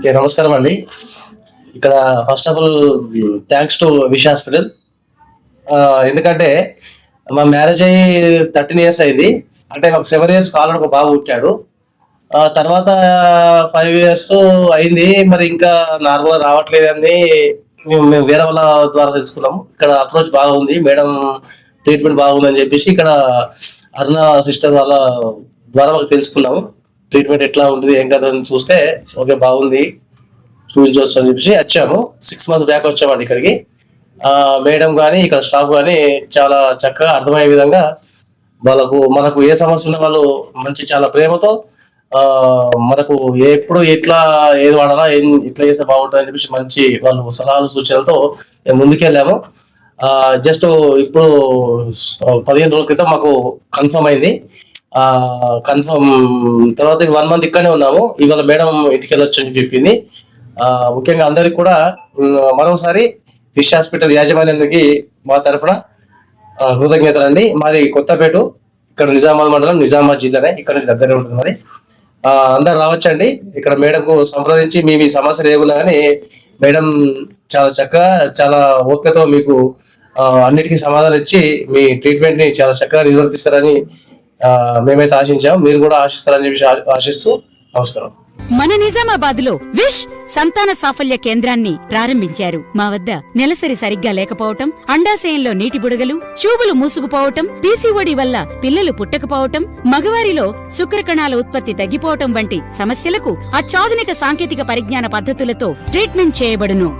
Okay నమస్కారం అండి. ఇక్కడ first of all thanks to Wish hospital ఎందుకంటే మా మ్యారేజ్ అయ్యి థర్టీన్ ఇయర్స్ అయింది. అంటే ఒక సెవెన్ ఇయర్స్ కాలంలో ఒక బాబు పుట్టాడు. తర్వాత ఫైవ్ ఇయర్స్ అయింది. మరి ఇంకా నార్మల్ రావట్లేదని మేము మేము వేరే వాళ్ళ ద్వారా తెలుసుకున్నాము. ఇక్కడ అప్రోచ్ బాగుంది. మేడం ట్రీట్మెంట్ బాగుందని చెప్పేసి ఇక్కడ అరుణ సిస్టర్ వాళ్ళ ద్వారా మాకు తెలుసుకున్నాము. ట్రీట్మెంట్ ఎట్లా ఉంటుంది ఏం కదా అని చూస్తే ఓకే బాగుంది చూపించవచ్చు అని చెప్పేసి వచ్చాము. సిక్స్ మంత్స్ బ్యాక్ వచ్చామండి ఇక్కడికి. ఆ మేడం కానీ ఇక్కడ స్టాఫ్ కానీ చాలా చక్కగా అర్థమయ్యే విధంగా వాళ్ళకు మనకు ఏ సమస్య ఉన్న వాళ్ళు మంచి చాలా ప్రేమతో ఆ మనకు ఎప్పుడు ఎట్లా ఏది వాడాలా ఏం ఇట్లా చేస్తే బాగుంటుంది అని చెప్పేసి మంచి వాళ్ళు సలహాలు సూచనలతో ముందుకెళ్ళాము ఆ జస్ట్ ఇప్పుడు పదిహేను రోజుల క్రితం మాకు కన్ఫర్మ్ అయింది. కన్ఫర్మ్ తర్వాత వన్ మంత్ ఇక్కడనే ఉన్నాము. ఇవాళ మేడం ఇంటికి వెళ్ళొచ్చు అని చెప్పింది ముఖ్యంగా అందరికి కూడా మరోసారి ఫిష్ హాస్పిటల్ యాజమాన్యానికి మా తరఫున కృతజ్ఞతలు అండి. మాది కొత్తపేట ఇక్కడ నిజామాబాద్ మండలం నిజామాబాద్ జిల్లానే ఇక్కడ నుంచి దగ్గరే ఉంటుంది మరి అందరు రావచ్చండి. ఇక్కడ మేడంకు సంప్రదించి మీ మీ సమస్యలు ఏమున్నా కానీ మేడం చాలా చక్కగా చాలా ఓపికతో మీకు అన్నిటికీ సమాధానం ఇచ్చి మీ ట్రీట్మెంట్ని చాలా చక్కగా నిర్వర్తిస్తారని మేమైతే ఆశించాం. మీరు కూడా ఆశిస్తారని చెప్పి ఆశిస్తూ నమస్కారం. మన నిజామాబాద్లో విష్ సంతాన సాఫల్య కేంద్రాన్ని ప్రారంభించారు. మా వద్ద నెలసరి సరిగ్గా లేకపోవటం అండాశయంలో నీటి బుడగలు చూబులు మూసుకుపోవటం పీసీఓడి వల్ల పిల్లలు పుట్టకపోవటం మగవారిలో శుక్రకణాల ఉత్పత్తి తగ్గిపోవటం వంటి సమస్యలకు అత్యాధునిక సాంకేతిక పరిజ్ఞాన పద్ధతులతో ట్రీట్మెంట్ చేయబడును.